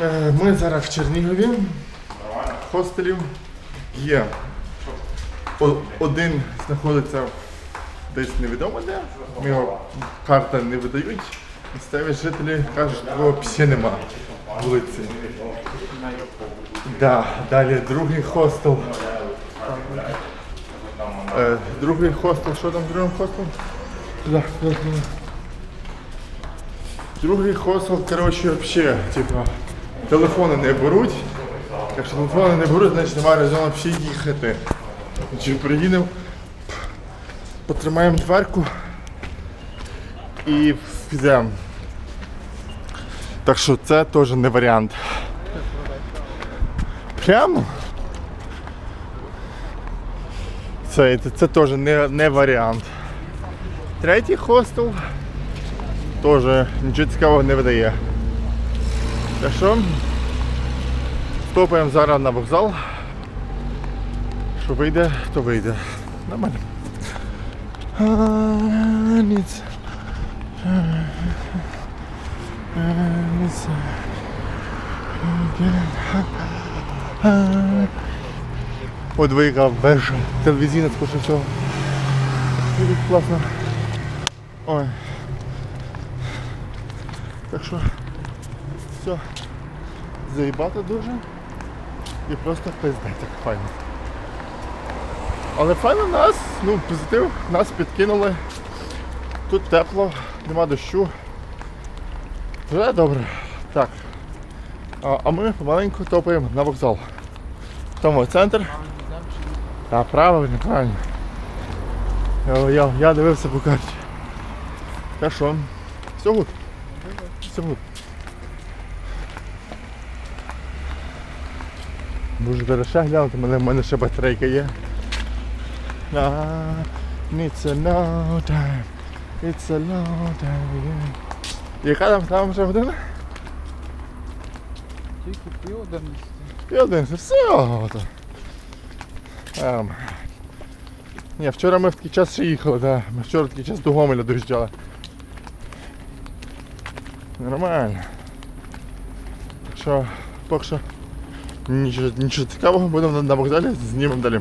Е, Ми зараз в Чернігові. Хостелів є. Один знаходиться десь невідомо де. Його карта не видають. Місцеві жителі кажуть, що взагалі нема вулиці. Да, далі другий хостел. Е, другий хостел, що там другий хостел? Другий хостел, коротше, взагалі, типа, телефони не беруть. Якщо телефони не беруть, значить немає резону взагалі їхати. Чи приїдемо, потримаємо дверку і підемо. Так що це теж не варіант. Прямо? Це, це теж не, не варіант. Третій хостел теж нічого цікавого не видає. Так що стопаємо зараз на вокзал. Що вийде, то вийде. Нормально. Ніц. Ніц. От виїхав вежа телевізійна, скоріше всього. Класно. Ой. Так що все. Заїбати дуже. І просто пиздець, так файно. Але файно нас, ну, позитив, нас підкинули. Тут тепло, нема дощу. Вже добре. Так. А, а ми помаленьку топаємо на вокзал. Тому центр. Так, правильно, правильно. Я, я, я дивився по карті. Так що, все гуд. Все гуд. Зараз ще глянути, мене, в мене ще батарейка є. It's a long time. It's a long time. yeah. Яка там, там вже година? Тільки південь. Південь, все. ото. Ем. Ні, вчора ми в такий час ще їхали, да. Ми вчора в такий час до Гомеля доїжджали. Нормально. Так що, поки що нічого, нічого цікавого, будемо на, вокзалі, знімемо далі.